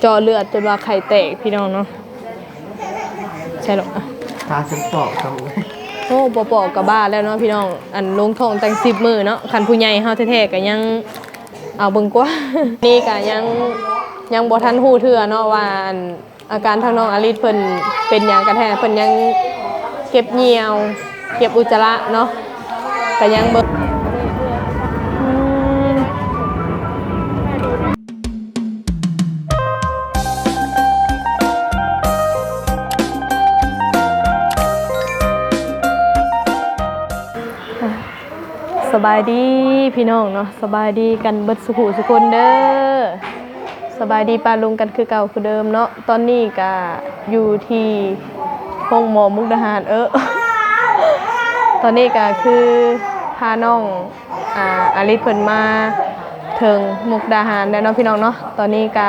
เจาะเลือดจนว่าไข่แตกพี่น้องเนาะใช่หรอกอะตาฉันปอกทำไงโอ้ปอปอกับบ้าแล้วเนาะพี่น้องอันลงทองตั้งสิบมือเนาะคันผู้ใหญ่เฮาแท้ๆก็ยังเอาเบิ่งกว่า นี่ก็ยังยังบ่ทันฮู้เทื่อเนาะว่าอันอาการทางน้องอลิศเพิ่นเป็นหยังกันแท้เพิ่นยังเก็บเหนียว เก็บอุจจาระเนาะก็ยังเบิ่ง บายดีพี่น้องเนาะสบายดีกันเบิดสุขุสุคนเด้อสบายดีปาลุงกันคือเก่าคือเดิมเนาะตอนนี้ก็อยู่ที่ห้องหมอมุกดาหารเออตอนนี้ก็คือพาน้องอ่าอาลิศเพิ่นมาถึงมุกดาหารแล้วเนาะพี่น้องเนาะตอนนี้ก็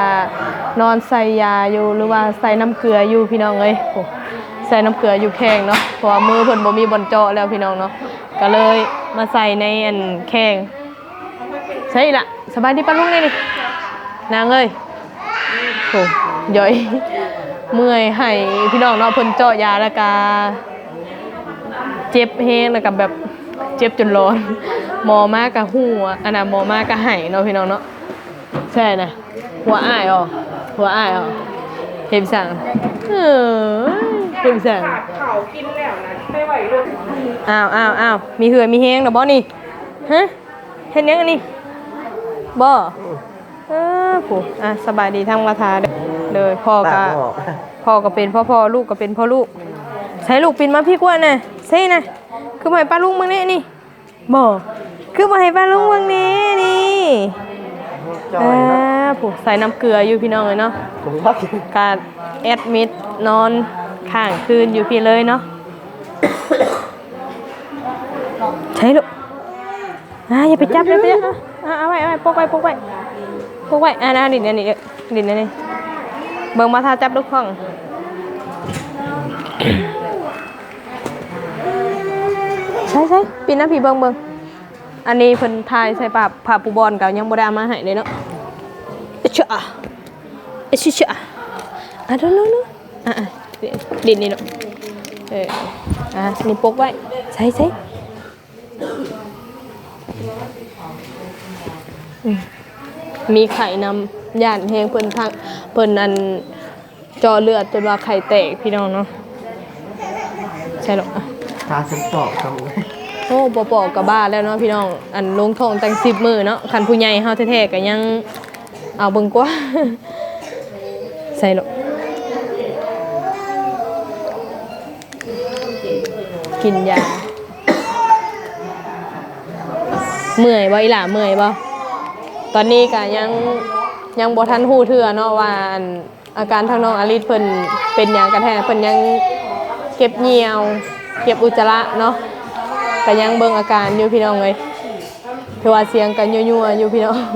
นอนใส่ยาอยู่หรือว่าใส่น้ำเกลืออยู่พี่น้องเอ้ยใส่น้ำเกลืออยู่แข้งเนาะเพราะว่ามือเพิ่นบ่มีบอลเจาะแล้วพี่น้องเนาะ ก็เลยมาใส่ในอันแข้งใช่ละสบายดีปะลุงนี่นี่นางเอ้ยโอ้ย่อย เมื่อยให้พี่น้องเนาะเพิ่นเจาะยาแล้วก็เจ็บแห้งแล้วกับแบบเจ็บจนร้อนหมอมากกับหัวอันน่ะหมอมากกับไห้เนาะพี่น้องเนาะใช่นะหัวอ้ายอ๋อหัวอ้ายอ๋อเห็นสั่งเออ เห็นสั่งอ้าวอ้าวอ้าวมีเหือมีแห้งนะบ่นี่ฮะเห็นยังอันนี้บ่เออผู้อะสบายดีทั้งมาทาเด้อเลยพ่อตาก็บอกพ่อก็เป็นพ่อพ่อลูกก็เป็นพ่อลูก ใช้ลูกปินมาพี่กว่าน่ะใช่น่ะคือมาให้ป้าลุงมึงนี่นี่บ่คือมาให้ป้าลุงมึงนี่นี่จออ่ายนะผู้ใส่น้ำเกลืออยู่พี่น้องเลยเนาะผมว่าการแอดมิดนอน ข้างคืนอยู่พี่เลยเนาะใช่ลูกอ่าอย่าไปจับอย่าไปจับอะอะเอาไว้เอาไว้ปกไว้ปกไว้ปกไว้อ่านะดินอันนี้ดินอันนี้เบิ่งมาทาจับลูกข้องใช่ใช่ปีหน้าพี่เบิ่งเบิ่งอันนี้เพิ่นทายใส่ปากผ่าปูบอลเก่ายังบ่ได้เอามาให้เลยเนาะเอชอะเอชชอะอะเร็วๆๆอะอะ ดินนี่เนาะเอออะนี่ปกไว้ใส่ใส่อืมมีไข่นำย่านแหงเพิ่นทางเพิ่นอันเจอเลือดจนว่าไข่แตกพี่น้องเนาะใช่หรอกอะตาฉันปอกทำไงโอ้ปอปอกับบ้าแล้วเนาะพี่น้องอันลงทองตั้งสิบมือเนาะคันผู้ใหญ่เฮาแท้ๆก็ยังเอาเบิ่งกว่าใส่หรอก กินยา เมื่อยบ่อีหล่าเมื่อยบ่ตอนนี้ก็ยังยังบ่ทันฮู้เทื่อเนาะว่าอันอาการทางน้องอลิศเพิ่นเป็นหยังกันแท้เพิ่นยังเก็บเหนียว เก็บอุจจาระเนาะก็ยังเบิ่งอาการอยู่พี่น้องเลยถือว่าเสียงกันยั่วๆอยู่พี่น้อง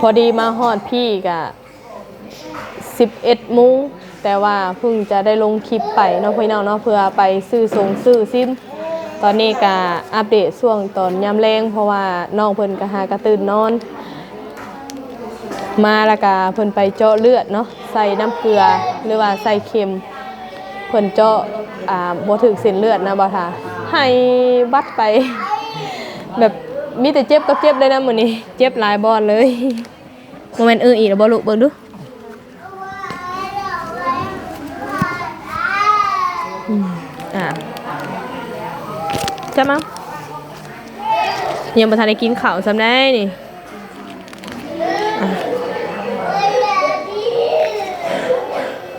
พอดีมาฮอดพี่กะ11โมุ้ง แต่ว่าเพิ่งจะได้ลงคลิปไปเนาะพี่น้องเนาะเพื่อไปซื้อสงซื้อซิม ตอนนี้ก็อัปเดตช่วงตอนยามแรงเพราะว่าน้องเพิ่นก็หากระตื่นนอน มาแล้วก็เพิ่นไปเจาะเลือดเนาะใส่น้ำเกลือหรือว่าใส่เค็มเพิ่นเจาะอ่าบ่ถึกเส้นเลือดนะบ่ท่าให้บัดไป แบบมีแต่เจ็บกับเจ็บเลยนะมื้อนี้ เจ็บหลายบอนเลยบ่แม่นเอออีกบ่ลูกเบิ่งดู จะมายังบ่ทันได้กินข้าวซำได้นี่อะ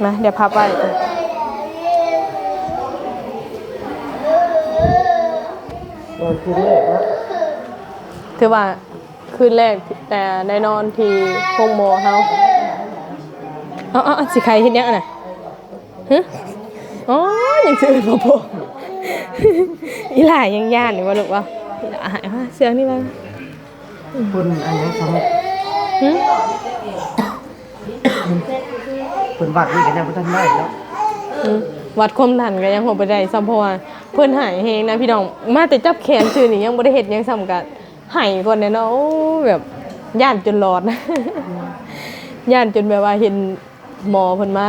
มาเดี๋ยวพับไว้นอนคืนแรกนะถือว่าคืนแรกแต่ได้นอนที่ห้องหมอเขาอ๋อาเอาสิใครเห็นยังอะน่ะฮะอ๋อยังซื้อพ่อพ่อ อีหล่ายังย่านอยู่ว่าลูกว่าอีหล่าหายว่าเสืองนี่ว่าคุณอันนี้ทำหึคุณบัตรนี่กันยังไม่ทันได้แล้วหึวัดความดันก็ยังหัวไปได้ซ้ำเพราะว่าเพื่อนหายเฮงนะพี่น้องมาแต่จับแขนชื่อนี่ยังบ่ได้เห็ดหยังซ้ำกันไห้ก่อนเนี่ยเนาะโอ้แบบย่านจนหลอดนะย่านจนแบบว่าเห็นหมอเพิ่นมา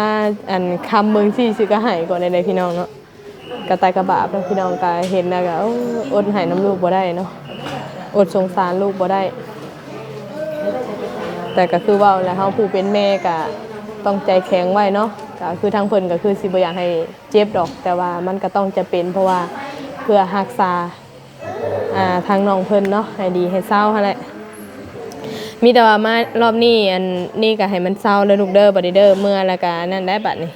อันคำเมืองซี่ซื้อก็ไห้ก่อนในๆพี่น้องเนาะ กระตายกระบาบแล้วพี่น้องก็เห็นแล้วก็อดไห้น้ำลูกบ่ได้เนาะอดสงสารลูกบ่ได้ แต่ก็คือว่าแล้วเฮาผู้เป็นแม่ก็ต้องใจแข็งไว้เนาะก็คือทางเพิ่นก็คือสิบ่อยากให้เจ็บดอก แต่ว่ามันก็ต้องจะเป็นเพราะว่าเพื่อรักษาอ่าทางน้องเพิ่นเนาะให้ดีให้เศร้าหั่นแหละมีแต่ว่ามารอบนี้อันนี้ก็ให้มันเศร้าเด้อลูกเด้อบัดนี้เด้อเมื่อแล้วก็นั่นได้บัดนี้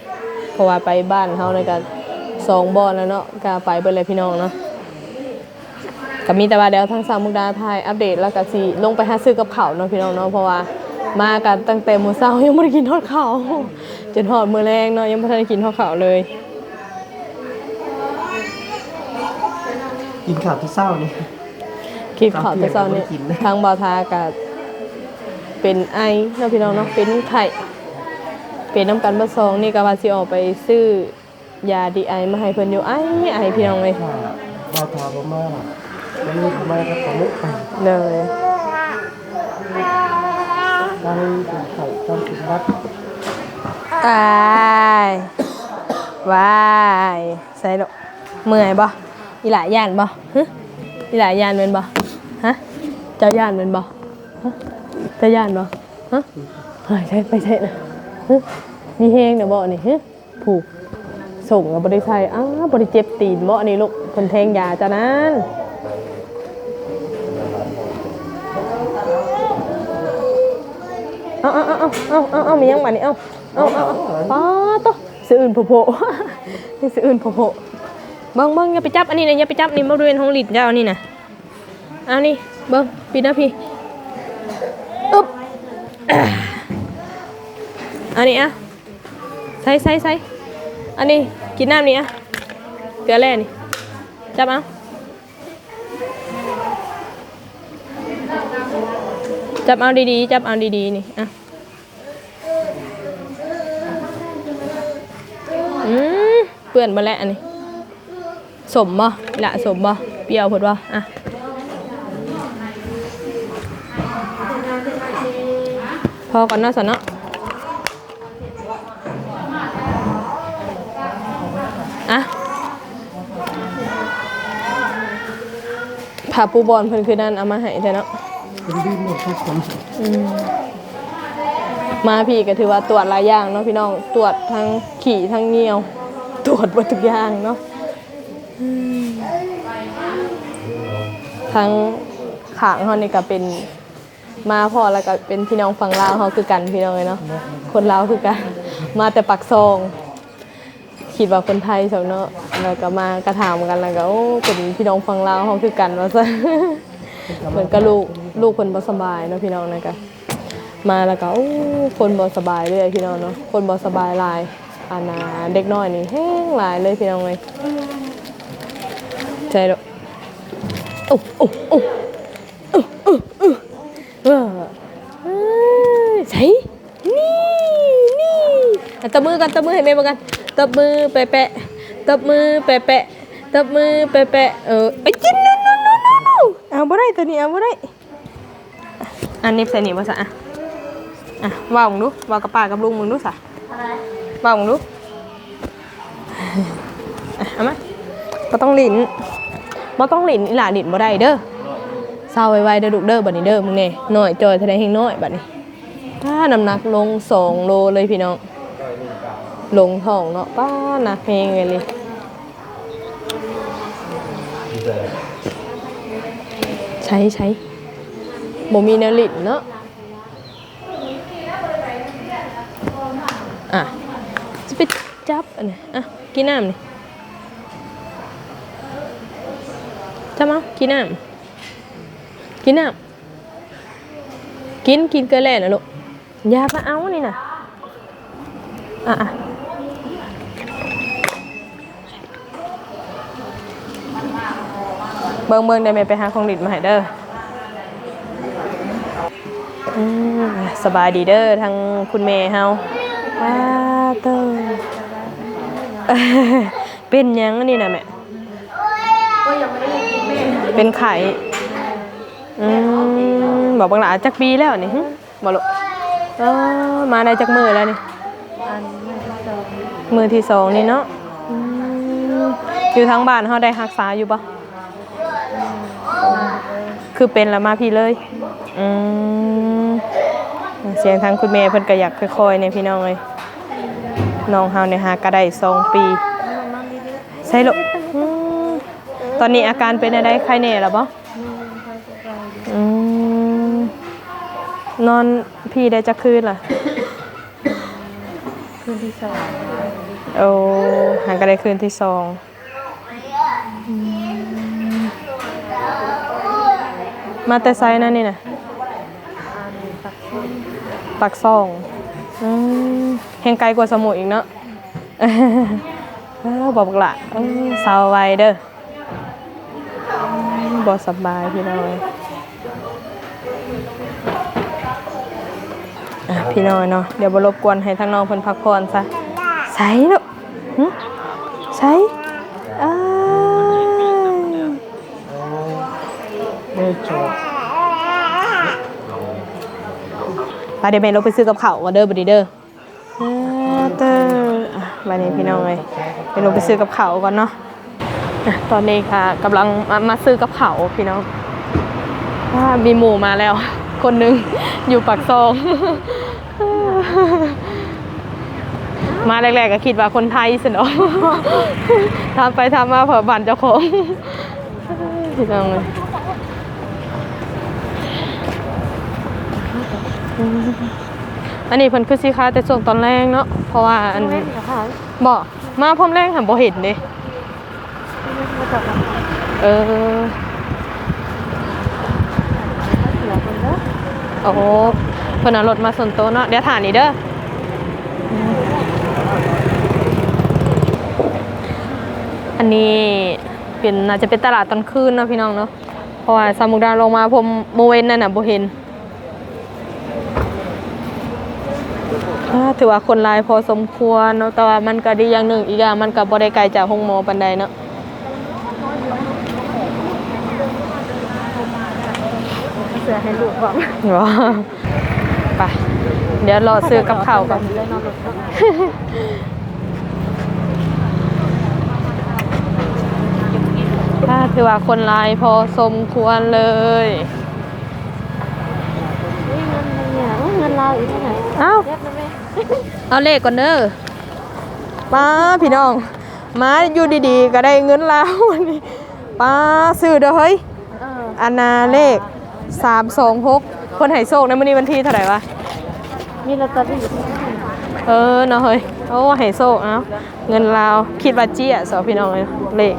เพราะว่าไปบ้านเฮาเลยก็ สองบ่อนแล้วเนาะก็ไปเบิดเลยพี่น้องเนาะก็มีแต่ว่าเดี๋ยวทางสาวมุกดาถ่ายอัปเดตแล้วก็สิลงไปหาซื้อกับข้าวเนาะพี่น้องเนาะเพราะว่ามากันตั้งแต่มื้อเช้ายังบ่ได้กินทอดข้าวจนฮอดมื้อแรงเนาะยังบ่ทันได้กินทอดข้าวเลย กินข้าวที่เศร้านี่คิดข้าวแต่เช้านี้ข้าวเที่ยงก็บ่ได้กินนะทางบ่าวทาก็เป็นไอเนาะพี่น้องเนาะเป็นไข้เป็นน้ำกันเบอร์สองนี่ก็ว่าสิออกไปซื้อ ยาดีไอมาให้เพิ่นอยู่ไอ้ไอพี่น้องเลยถ้าเราทาบ่มามันมีมากับของมุกไปเลยตั้งเป็นไข่ตั้งเป็นวัดอายวายใส่ดอกเมื่อยบ่อีหลายยานบ่ฮะอีหลายยานเป็นบ่ฮะเจ้ายานเป็นบ่ฮะเจ้ายานบ่ฮะใช่ไปใช่นะฮะมีแฮงเดี๋ยวบ่นี่ฮะผูก ส่งกับบริษัทอ้าบริเจ็บตีนเบ่นี่ลูกคนแทงยาจ้านั้นเอาเอาเอาเอาเอาเอาเอามียังบ่นี่เอาเอาเอาเอาป้าโตะซื้ออื่นโผล่ๆนี่ซื้ออื่นโผล่เบิ่งเบิ่งอย่าไปจับอันนี้นะอย่าไปจับนี่บริเวณห้องลิ้นเจ้านี่นะอานี่เบิ่งปิดนะพี่อึ๊บอันนี้อะใส่ใส่ใส่ อันนี้กินน้ำนี่อะเกลือแร่นี่จับเอาจับเอาดีๆ จับเอาดีๆ นี่อะอืมเปื่อนมาแล้วอันนี้สมบ่ละสมบ่เปรี้ยวพดบ่อะพอก่อนเนาะสันเนาะ ผ่าปูบอลเพิ่นคือนั่นเอามาให้เถอะเนาะมมาพี่ก็ถือว่าตรวจหลายอย่างเนาะพี่น้องตรวจทั้งขี่ทั้งเหนียว ตรวจหมดทุกอย่างเนาะอืมทั้งขางเขานี่ก็เป็นมาพอแล้วก็เป็นพี่น้องฝั่งลาวเขาคือกันพี่น้องเลยเนาะคนลาวคือกัน มาแต่ปักซอง คิดว่าคนไทยสาวเนาะแล้วก็มากระถามกันแล้วก็โอ้เป็นพี่น้องฟังลาวเขาคือกันว่าซะเหมือนกับลูกลูกคนบ่สบายเนาะพี่น้องนะก็มาแล้วก็โอ้คนบ่สบายเลยพี่น้องเนาะคนบ่สบายหลายอานาเด็กน้อยนี่แห้งหลายเลยพี่น้องเลยใจดอกโอ้โอ้โอ้โอ้โอ้โอ้เออใช่นี่นี่อะมือกันตบมือให้แม่บ่กัน ตบมือแปะแปะตบมือแปะแปะตบมือแปะแปะเออไอ้จิ้นโนโนโนโนโนเอาบ่ได้ตัวนี้เอาบ่ได้อันนี้ใส่นี่บ่ซะอะอะว่ามึงดูว่ากับป้ากับลุงมึงดูซะว่ามึงดูอะเอามาบ่ต้องหลินบ่ต้องหลินอีหล่าหลินบ่ได้เด้อเศร้าไวๆเด้อลูกเด้อบัดนี้เด้อมึงแน่น้อยจอยแสดงให้น้อยบัดนี้ถ้าน้ำหนักลงสองโลเลยพี่น้อง ลงท้องเนาะป้าหนักเพลงเลยใช้ใช้บ่มีแนวลิดเนาะอะจะไปจับอันนี้อะกินน้ำนี่จับมากินน้ำกินน้ำกินกินเกลือแร่นะลูกยามาเอานี่นะอะอะ เบิ่งเบิ่งได้ไหมไปหาของดิดมาให้เด้ออืมสบายดีเด้อทางคุณแม่เฮาว้าเต้อเป็นหยังอันนี่นะแม่เป็นไข่อือืมบอกบังหลาจักปีแล้วนี่หึบ่ลูกเออมาได้จักมือแล้วนี่อันไม่จบมือที่สองนี่เนาะอืมอยู่ทั้งบ้านเขาได้รักษาอยู่ปะ คือเป็นแล้วมาพี่เลย อืมเสียงทางคุณแม่เพิ่นก็อยากค่อยๆเนี่ยพี่น้องเลยน้องเฮาเนี่ยหากระได้สองปีใช่ลูกอืมตอนนี้อาการเป็นอะไรใครแน่หรอปะอืมนอนพี่ได้จักคืนล่ะ คืนที่สองโอ้หางกันได้คืนที่สองอืม มาแต่ไซนั่นนี่นะอักซองอืมแห่งไกลกว่าสมุยอีกเนาะเออบอกละสาวไวเด้อบอสบายพี่น้อยอพี่น้อยเนาะเดี๋ยวบรบกวนให้ทั้งน้องเพิ่นพักผ่อนซะใส่ลูกใส่อ้าย ไม่จบ ไปเดี๋ยวแม่ลงไปซื้อกับข้าวกันเด้อบัดนี้เด้ออ่าเด้ออะบัดนี้พี่น้องเอ้ยไปลงไปซื้อกับข้าวก่อนเนาะตอนนี้ค่ะกำลังมาซื้อกับข้าวพี่น้องมีหมูมาแล้ว คนหนึงอยู่ปากซองมาแรกๆก็คิดว่าคนไทยสินะทำไปทำมาเผื่อบันเจ้าของพี่น้องเลย อันนี้เพิ่นคือสิค้าแต่ช่วงตอนแรกเนาะเพราะว่าอันเล่นกับเขาบ่มาพร้อมแรกหันบ่เห็นเด้มาจากกับเขาเออเสือคนเด้อโอ้โหเพิ่นเอารถมาส่วนตัวเนาะเดี๋ยวถ่านนี่เด้ออันนี้เป็นน่าจะเป็นตลาดตอนคืนเนาะพี่น้องเนาะเพราะว่าสามมุกดาลงมาผมโมเวนนั่นน่ะบ่เห็นอ่า ถือว่าคนหลายพอสมควรเนาะแต่ว่ามันก็ดีอย่างหนึ่งอีกอย่างมันก็บ่ได้ไกลจากห้องหมอปานใดเนาะเสือให้ลูกบอกว้าไปเดี๋ยวรอซื้อกับข้าวก่อนเลยนอนรถถ้าถือว่าคนร้ายพอสมควรเลยนี่เงินอะไรเนี่ยโอ้ยเงินเราอีกที่ไหนเอ้าเรียกนะแม่ เอาเลขก่อนเด้อป้าพี่น้อง มาอยู่ดีๆ ก็ได้เงินแล้ววันนี้ป้าซื้อเด้อเฮ้ยเอออันนาเลขสามสองหกคนไห้โศกในมื้อนี้วันที่เท่าไหร่วะมีลอตเตอรี่อยู่ที่ไหนเออเนาะเฮ้ยโอ้ไห้โศกเอ้าเงินลาวคิดว่าเจี้ยสอพี่น้องเลยเลข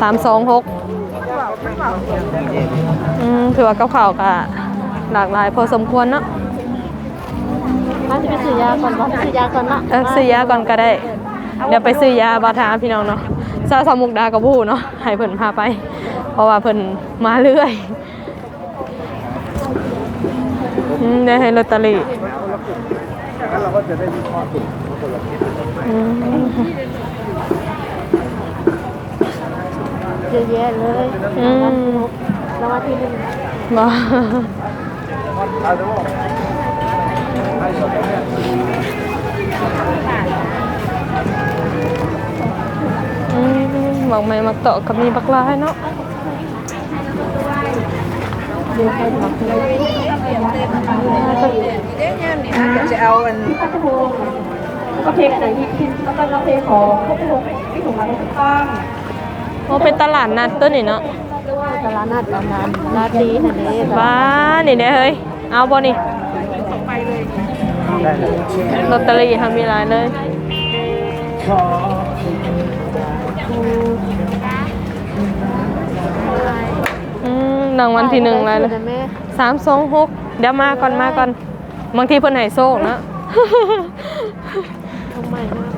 สามสองหกอืมถือว่ากับข่าวก็หลากหลายพอสมควรเนาะ มาจะไปซื้อยาก่อนว่าซื้อยาก่อนเนาะเออซื้อยาก่อนก็ได้ เดี๋ยวไปซื้อยาบาทาพี่น้องเนาะซาสามุกดากับผู้เนาะให้เพิ่นพาไป เพราะว่าเพิ่นมาเรื่อยอืมได้ให้ลอตเตอรี่งั้นเราก็จะได้วิเคราะห์ถูกคนละทิศอืมเยอะแยะเลยอืมรางวัลที่หนึ่งบ่เอาดูให้สดเนี่ย อืม บอกไม่มักเตาะกับมีบักลายเนาะจะเอาอันโอ้เป็นตลาดนัดตัวนี่เนาะตลาดนัดตลาดนัดดีทะเลบ้านี่เด้อเฮ้ยเอาบ่นี่ ได้เลยลอตเตอรี่ทำมีหลายเลยอืมรางวัลที่หนึ่งอะไรเลยสามสองหกเดี๋ยวมาก่อนมาก่อนบางทีเพิ่นให้โชคนะ ทำไมมาก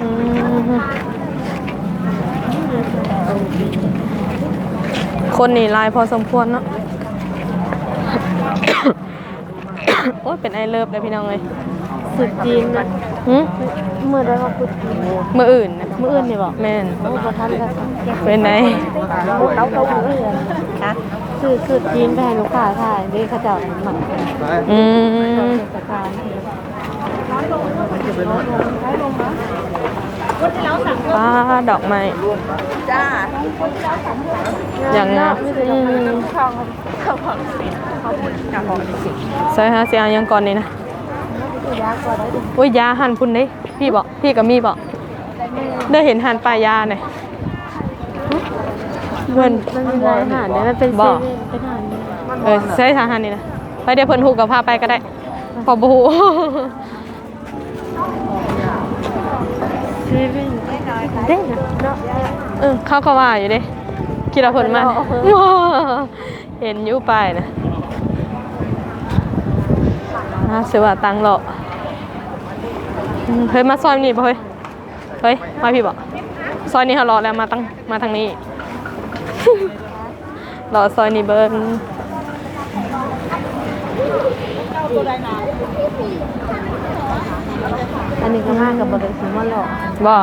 อืม คนนี่หลายพอสมควรเนาะ โอ้ยเป็นไอเลิฟเลยพี่น้องเลยสุดจีนนะหืมมือได้มาพูดมืออื่นนะมืออื่นนี่บอกแม่นโอ้ประทันกันเป็นไงเขาเขามืออื่นนะคือคือจีนไปให้ลูกค้าถ่ายด้วยเขาเจ้าหมักอืมเทศกาล ป้าดอกไม้จ้าอย่างงามอืมใช่ฮะเสียยังก่อนนี่นะยากกว่าได้ดิอุ้ยยาหันพุ่นเด้พี่บอกพี่กับมีบอกได้เห็นหันปลายาหน่อยเพิ่นมันมีร้านอาหารเนี่ยมันเป็นเซบ่เว่นเป็นอาหารเนี่ยเออใช้ทางหันนี่นะไปเดี๋ยวเพิ่นฮูกกับพาไปก็ได้พอบู เซเว่นเด้นะเนาะเออเขาก็ว่าอยู่เด้คิดว่าเพิ่นมาเห็นอยู่ป้ายนะอ่าเสือว่าตังหรอกอืมเฮ้ยมาซอยนี่ป่ะเฮ้ยเฮ้ยมาพี่บอกซอยนี้เขารอแล้วมาตั้งมาทางนี้รอซอยนี้เบิ้งอั นนี้ก็มากกับบริษัทมาหลอกบ่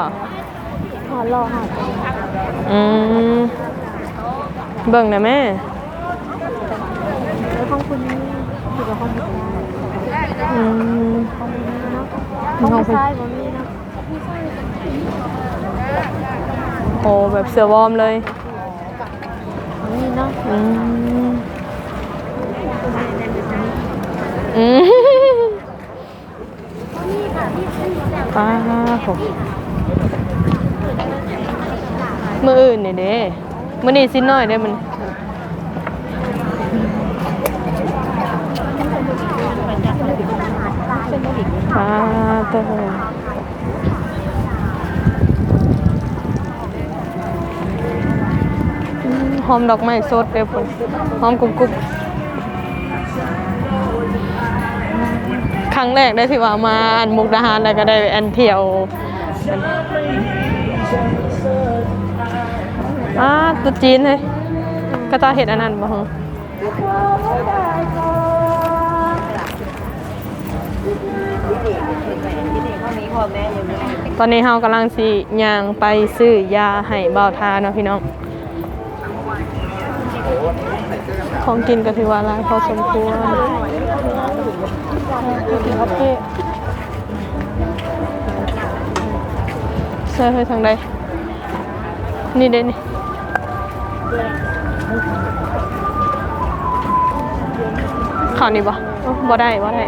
พอหลอกหาจังอืมเบิ่งนะแม่แล้วของคุณนี่คือว่าของคุณได้อืมของคุณนี่เนาะของคุณใช่บ่มีเนาะโอ้แบบเสือวอร์มเลยมีเนาะอืมอืม ป้าผมมืออื่นเนี่ยเด้มือนี่สิน้อยได้มันป้าเตัวหอมดอกไม้สดเด้อพุ่นหอมกรุบกรุบ ครั้งแรกได้ที่ว่ามาอันมุกดาหารแล้วก็ได้แอนเที่ยวอ่าตุ๊จีนเลยก็จะเห็นอันนั้นบ่ฮะตอนนี้เฮากำลังสิย่างไปซื้อยาให้เบาทาเนาะพี่น้อง ของกินก็ถือว่าหลายพอสมควร โอเคเสื้อไปทางใดนี่เด่นนี่ข่าวนี้บ่บ่ได้บ่ได้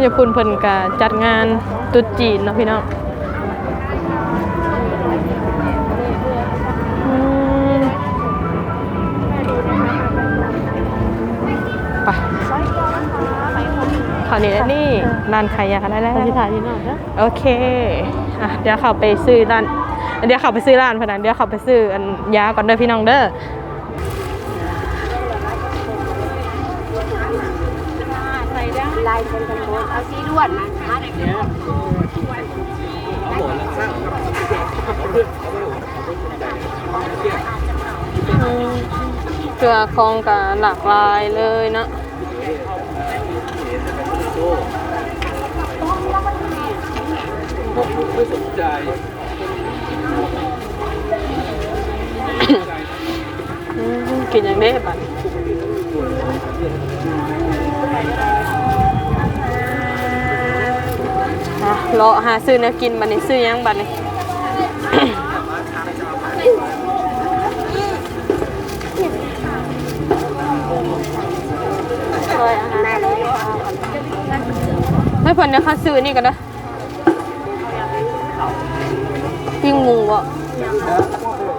อย่าปุ่นเพิ่นกะจัดงานตรุษจีนเนาะพี่น้อง ข่าวนี้แล้วนี่ร้านขายยาได้แล้วอธิษฐานนี่หน่อยนะโอเคอะเดี๋ยวเขาไปซื้อร้านเดี๋ยวเขาไปซื้อร้านพนันเดี๋ยวเขาไปซื้ออันยาก่อนเด้อพี่น้องเด้อลายเป็นกันหมดเอาสีล้วนมามาได้เด้อเกลือคองกับหลากหลายเลยเนาะ ไม่สนใจอืมกินอย่างนี้บัดอะรอหาซื้อแนวกินบัดนี้ซื้อยังบัดนี้ให้เพิ่นเดี๋ยวเขาซื้อนี่กันเด้อ ปิ้งหมูอะ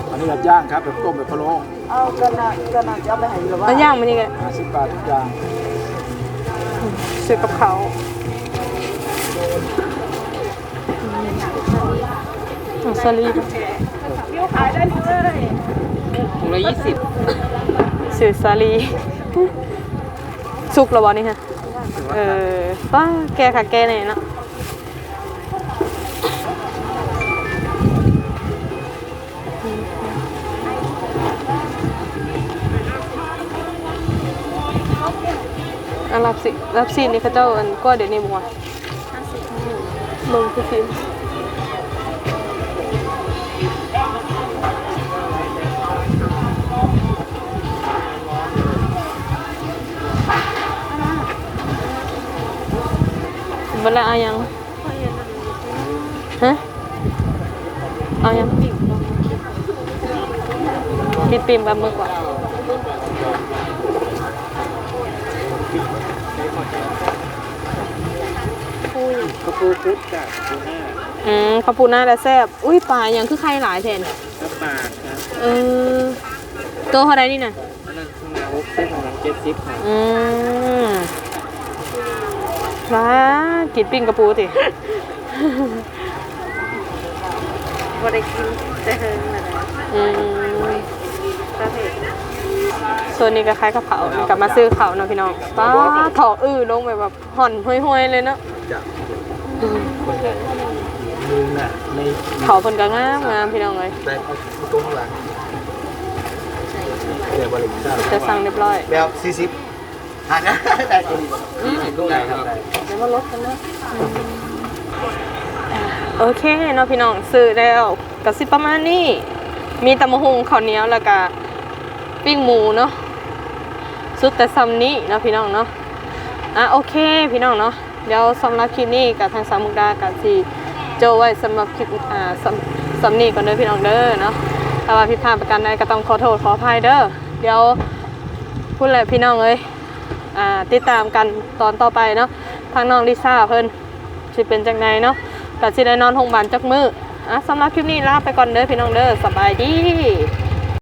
อันนี้แบบย่างครับแบบต้มแบบพะโล้เอากระนากระนาจะเอาไปให้หรือว่าแล้วย่างมันนี่กันห้าสิบบาททุกอย่างซื้อกับเขาวอะสลีดขายได้เลยถุงละยี่สิบซื้อสลีสุกแล้วบ่นี่ฮะ เออป้าแกค่ะแกไหนอยเนาะ สิสิรับซีนนี่เขาเจ้าอันก็เดี๋ยวนี้บ่ว่าเบิ่งคือซีนเวลาเอายังฮะเอายังกินปีมปลาหมึกว่ะ กระปูพุทธกับปูหน้าอืมข้าวปูหน้าและแซ่บอุ้ยปลายังคือไข่หลายแทนกระปากครับเออตัวเท่าไรนี่น่ะอันนั้นคือนาวุ้เส้นของเจ็ดสิบครับอืมว้ากินปิ้งกระปูสิบ่ได้กินแต่เฮิงนั่นแหละอืมประเภทส่วนนี้ก็คล้ายกระเพรากลับมาซื้อเขาวเนาะพี่น้องป้าถอกอื้อลงไปแบบห่อนห้อยๆเลยเนาะจาก คนใหญ่มือน่ะในเขาเพิ่นก็งามงามพี่น้องเลยได้เอาตรงข้างหลังเดี๋ยวบริจาคจะสั่งเรียบร้อยแบบสี่สิบหันนะได้ตัวนี้ได้ครับได้เดี๋ยวมาลดกันนะโอเคเนาะพี่น้องซื้อแล้วก็สิประมาณนี้มีตำมะฮุงข้าวเหนียวแล้วก็ปิ้งหมูเนาะสุดแต่ซัมนี้เนาะพี่น้องเนาะอะโอเคพี่น้องเนาะ เดี๋ยวสำหรับคลิปนี้กับทางสามมุกดากับที่โจไว้สำหรับคลิปอ่าสำสำนี้ก่อนเด้อพี่น้องเด้อเนาะถ้าว่าผิดพลาดประการใดก็ต้องขอโทษขออภัยเด้อเดี๋ยวพูดเลยพี่น้องเอ้ยอ่าติดตามกันตอนต่อไปเนาะทางน้องลิซ่าเพิ่นสิเป็นจังไดเนาะก็สิได้นอนโรงพยาบาลจักมืออะสำหรับคลิปนี้ลาไปก่อนเด้อพี่น้องเด้อสบายดี